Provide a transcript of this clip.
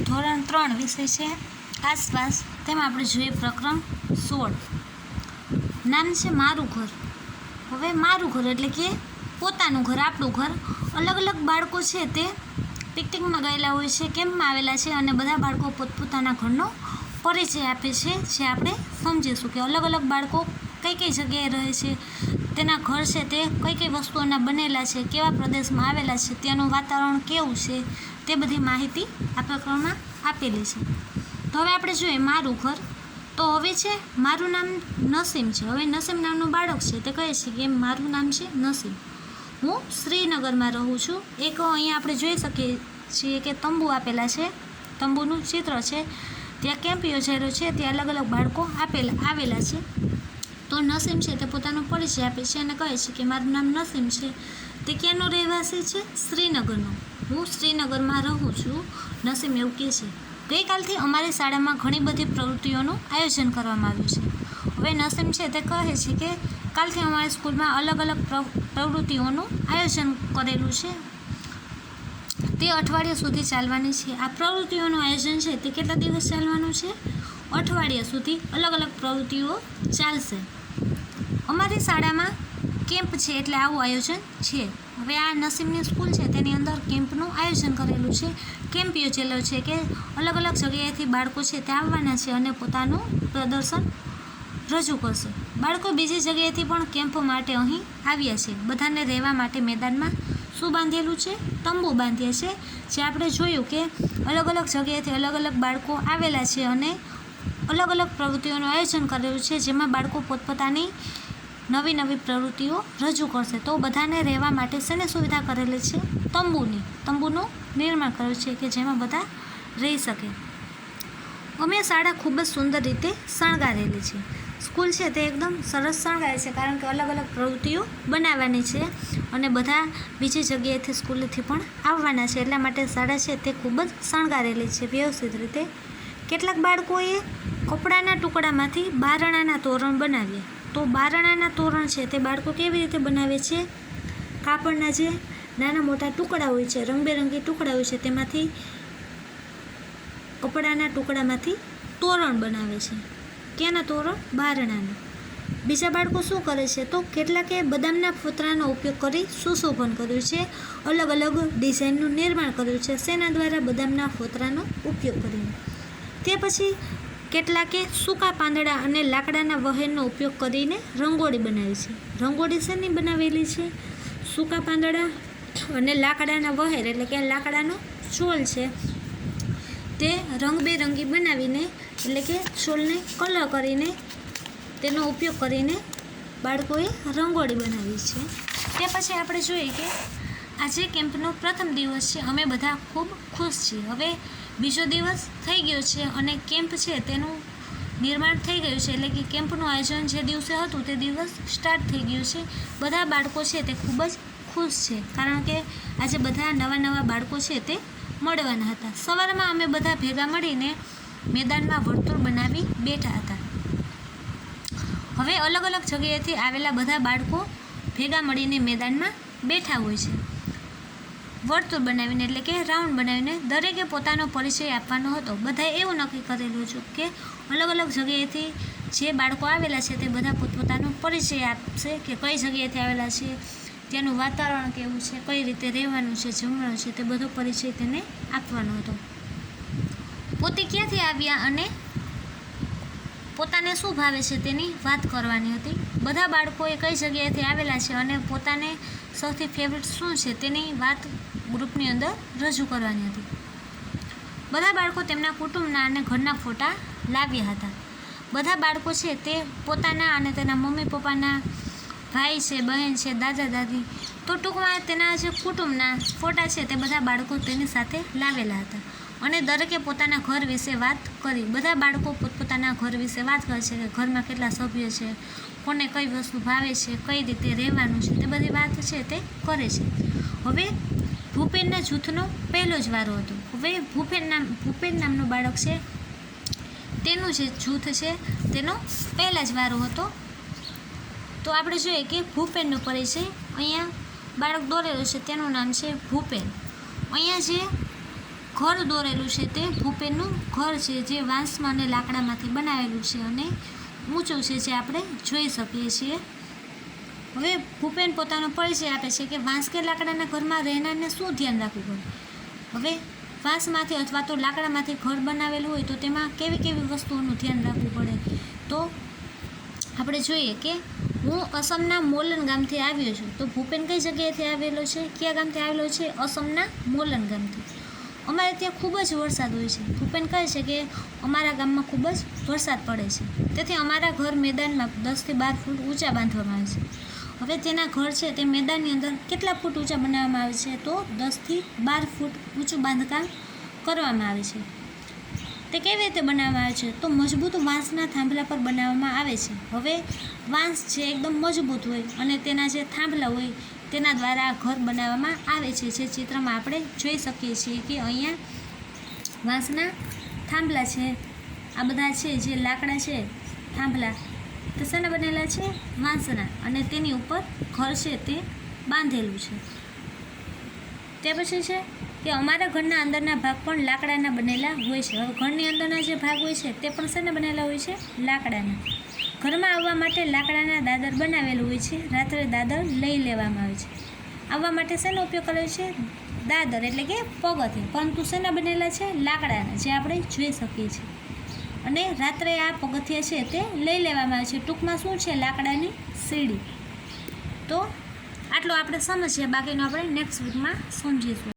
ધોરણ ત્રણ વિષય છે. આસપાસ તેમાં આપણે જોઈએ પ્રકરણ સોળ. નામ છે મારું ઘર. હવે મારું ઘર એટલે કે પોતાનું ઘર, આપણું ઘર. અલગ અલગ બાળકો છે તે પિકનિકમાં ગયેલા હોય છે, કેમ્પમાં આવેલા છે અને બધા બાળકો પોતપોતાના ઘરનો પરિચય આપે છે, જે આપણે સમજીશું કે અલગ અલગ બાળકો કઈ કઈ જગ્યાએ રહે છે તેના ઘર છે તે કઈ કઈ વસ્તુઓના બનેલા છે, કેવા પ્રદેશમાં આવેલા છે, ત્યાંનું વાતાવરણ કેવું છે, તે બધી માહિતી આ પ્રકરણમાં આપેલી છે. તો હવે આપણે જોઈએ મારું ઘર. તો હવે છે મારું નામ નસીમ છે. હવે નસીમ નામનું બાળક છે તે કહે છે કે મારું નામ છે નસીમ. હું શ્રીનગરમાં રહું છું. એક અહીંયા આપણે જોઈ શકીએ છીએ કે તંબુ આપેલા છે. તંબુનું ચિત્ર છે. ત્યાં કેમ્પ યોજાયેલો છે. ત્યાં અલગ અલગ બાળકો આપેલા, આવેલા છે. તો નસીમ છે તે પોતાનો પરિચય આપે છે અને કહે છે કે મારું નામ નસીમ છે. તે ક્યાંનો રહેવાસી છે? શ્રીનગરનો. હું શ્રીનગરમાં રહું છું. નસીમ એવું કહે છે. ગઈકાલથી અમારી શાળામાં ઘણી બધી પ્રવૃત્તિઓનું આયોજન કરવામાં આવ્યું છે. હવે નસીમ છે તે કહે છે કે કાલથી અમારી સ્કૂલમાં અલગ અલગ પ્રવ- પ્રવૃત્તિઓનું આયોજન કરેલું છે. તે અઠવાડિયા સુધી ચાલવાની છે. આ પ્રવૃત્તિઓનું આયોજન છે તે કેટલા દિવસ ચાલવાનું છે? અઠવાડિયા સુધી અલગ અલગ પ્રવૃત્તિઓ ચાલશે. અમારી શાળામાં કેમ્પ છે એટલે આવું આયોજન છે. હવે આ નસીમની સ્કૂલ છે, તેની અંદર કેમ્પનું આયોજન કરેલું છે. કેમ્પ યોજેલો છે કે અલગ અલગ જગ્યાએથી બાળકો છે તે આવવાના છે અને પોતાનું પ્રદર્શન રજૂ કરશે. બાળકો બીજી જગ્યાએથી પણ કેમ્પ માટે અહીં આવ્યા છે. બધાને રહેવા માટે મેદાનમાં શું બાંધેલું છે? તંબુ બાંધ્યા છે. જે આપણે જોયું કે અલગ અલગ જગ્યાએથી અલગ અલગ બાળકો આવેલા છે અને અલગ અલગ પ્રવૃત્તિઓનું આયોજન કરેલું છે, જેમાં બાળકો પોતપોતાની નવી નવી પ્રવૃત્તિઓ રજૂ કરશે. તો બધાને રહેવા માટે શેને સુવિધા કરેલી છે? તંબુની. તંબુનું નિર્માણ કર્યું છે કે જેમાં બધા રહી શકે. અમે શાળા ખૂબ જ સુંદર રીતે શણગારેલી છે. સ્કૂલ છે તે એકદમ સરસ શણગારે છે કારણ કે અલગ અલગ પ્રવૃત્તિઓ બનાવવાની છે અને બધા બીજી જગ્યાએથી સ્કૂલેથી પણ આવવાના છે. એટલા માટે શાળા છે તે ખૂબ જ શણગારેલી છે. વ્યવસ્થિત રીતે કેટલાક બાળકોએ કપડાના ટુકડામાંથી બારણાના તોરણ બનાવ્યા તો બારણાના તોરણ છે તે બાળકો કેવી રીતે બનાવે છે? કાપડના જે નાના મોટા ટુકડા હોય છે, રંગબેરંગી ટુકડા હોય છે, તેમાંથી કપડાના ટુકડામાંથી તોરણ બનાવે છે. ક્યાંના તોરણ? બારણાના. બીજા બાળકો શું કરે છે? તો કેટલાકે બદામના ફોતરાનો ઉપયોગ કરી સુશોભન કર્યું છે અલગ અલગ ડિઝાઇનનું નિર્માણ કર્યું છે, શેના દ્વારા બદામના ફોતરાનો ઉપયોગ કરીને તે પછી કેટલાકે સૂકા પાંદડા અને લાકડાના વહેરનો ઉપયોગ કરીને રંગોળી બનાવી છે. રંગોળી શેની બનાવેલી છે? સૂકા પાંદડા અને લાકડાના વહેર એટલે કે લાકડાનો છોલ છે. તે રંગબેરંગી બનાવીને એટલે કે છોલને કલર કરીને તેનો ઉપયોગ કરીને બાળકોએ રંગોળી બનાવી છે. તે પછી આપણે જોઈએ કે આજે કેમ્પનો પ્રથમ દિવસ છે. અમે બધા ખૂબ ખુશ છીએ. હવે બીજો દિવસ થઈ ગયો છે અને કેમ્પ છે તેનું નિર્માણ થઈ ગયું છે. એટલે કે કેમ્પનું આયોજન જે દિવસે હતું તે દિવસ સ્ટાર્ટ થઈ ગયું છે. બધા બાળકો છે તે ખૂબ જ ખુશ છે. કારણ કે આજે બધા નવા નવા બાળકો છે તે મળવાના હતા. સવારમાં અમે બધા ભેગા મળીને મેદાનમાં વર્તુળ બનાવી બેઠા હતા. હવે અલગ અલગ જગ્યાએથી આવેલા બધા બાળકો ભેગા મળીને મેદાનમાં બેઠા હોય છે. વર્તુળ બનાવીને એટલે કે રાઉન્ડ બનાવીને દરેકે પોતાનો પરિચય આપવાનો હતો. બધાએ એવું નક્કી કરેલું હતું કે અલગ અલગ જગ્યાએથી જે બાળકો આવેલા છે તે બધા પોતપોતાનો પરિચય આપશે કે કઈ જગ્યાએથી આવેલા છે, ત્યાંનું વાતાવરણ કેવું છે, કઈ રીતે રહેવાનું છે, જમવાનું છે તે બધો પરિચય તેને આપવાનો હતો. પોતે ક્યાંથી આવ્યા અને પોતાને શું ભાવે છે તેની વાત કરવાની હતી. બધા બાળકોએ કઈ જગ્યાએથી આવેલા છે અને પોતાને સૌથી ફેવરિટ શું છે તેની વાત ગ્રુપની અંદર રજૂ કરવાની હતી. બધા બાળકો તેમના કુટુંબના અને ઘરના ફોટા લાવ્યા હતા. બધા બાળકો છે તે પોતાના અને તેના મમ્મી પપ્પાના ભાઈ છે, બહેન છે, દાદા, દાદી. તો ટૂંકમાં તેના જે કુટુંબના ફોટા છે તે બધા બાળકો તેની સાથે લાવેલા હતા. અને દરેકે પોતાના ઘર વિશે વાત કરી. બધા બાળકો પોતપોતાના ઘર વિશે વાત કરે છે કે ઘરમાં કેટલા સભ્ય છે, કોને કઈ વસ્તુ ભાવે છે, કઈ રીતે રહેવાનું છે, તે બધી વાત છે તે કરે છે. હવે ભૂપેનના જૂથનો પહેલો જ વારો હતો. હવે ભૂપેન નામ, ભૂપેન નામનું બાળક છે, તેનું જે જૂથ છે, તેનો પહેલા જ વારો હતો. તો આપણે જોઈએ કે ભૂપેનનો પરિચય. અહીંયા બાળક દોરેલો છે, તેનું નામ છે ભૂપેન. અહીંયા જે ઘર દોરેલું છે તે ભૂપેનનું ઘર છે જે વાંસમાં અને લાકડામાંથી બનાવેલું છે અને ઊંચું છે જે આપણે જોઈ શકીએ છીએ. હવે ભૂપેન પોતાનો પરિચય આપે છે કે વાંસ કે લાકડાના ઘરમાં રહેનારને શું ધ્યાન રાખવું પડે હવે વાંસમાંથી અથવા તો લાકડામાંથી ઘર બનાવેલું હોય તો તેમાં કેવી કેવી વસ્તુઓનું ધ્યાન રાખવું પડે? તો આપણે જોઈએ કે હું અસમના મોલન ગામથી આવ્યો છું. તો ભૂપેન કઈ જગ્યાએથી આવેલો છે? કયા ગામથી આવેલો છે? અસમના મોલન ગામથી. અમારે ત્યાં ખૂબ જ વરસાદ હોય છે. ભૂપેન કહે છે કે અમારા ગામમાં ખૂબ જ વરસાદ પડે છે. તેથી અમારા ઘર મેદાનમાં દસથી બાર ફૂટ ઊંચા બાંધવામાં આવે છે. હવે તેના ઘર છે તે મેદાનની અંદર કેટલા ફૂટ ઊંચા બનાવવામાં આવે છે તો દસથી બાર ફૂટ ઊંચું બાંધકામ કરવામાં આવે છે. તે કેવી રીતે બનાવવામાં આવે છે? તો મજબૂત વાંસના થાંભલા પર બનાવવામાં આવે છે. હવે વાંસ છે એકદમ મજબૂત હોય અને તેના જે થાંભલા હોય તેના દ્વારા આ ઘર બનાવવામાં આવે છે. જે ચિત્રમાં આપણે જોઈ શકીએ છીએ કે અહીંયા વાંસના થાંભલા છે. આ બધા છે જે લાકડા છે, થાંભલા તે શેના બનેલા છે વાંસના અને તેની ઉપર ઘર છે તે બાંધેલું છે. તે પછી છે કે અમારા ઘરના અંદરના ભાગ પણ લાકડાના બનેલા હોય છે. હવે ઘરની અંદરના જે ભાગ હોય છે, તે પણ શેના બનેલા હોય છે? લાકડાના. ઘરમાં આવવા માટે લાકડાના દાદર બનાવેલું હોય છે. રાત્રે દાદર લઈ લેવામાં આવે છે. આવવા માટે શેનો ઉપયોગ કરે છે? દાદર એટલે કે પગથી પરંતુ શેના બનેલા છે? લાકડાના, જે આપણે જોઈ શકીએ છીએ. અને રાત્રે આ પગથિયા છે તે લઈ લેવામાં આવે છે. ટૂંકમાં શું છે લાકડાની સીડી? તો આટલું આપણે સમજીએ. બાકીનું આપણે નેક્સ્ટ વીકમાં સમજીશું.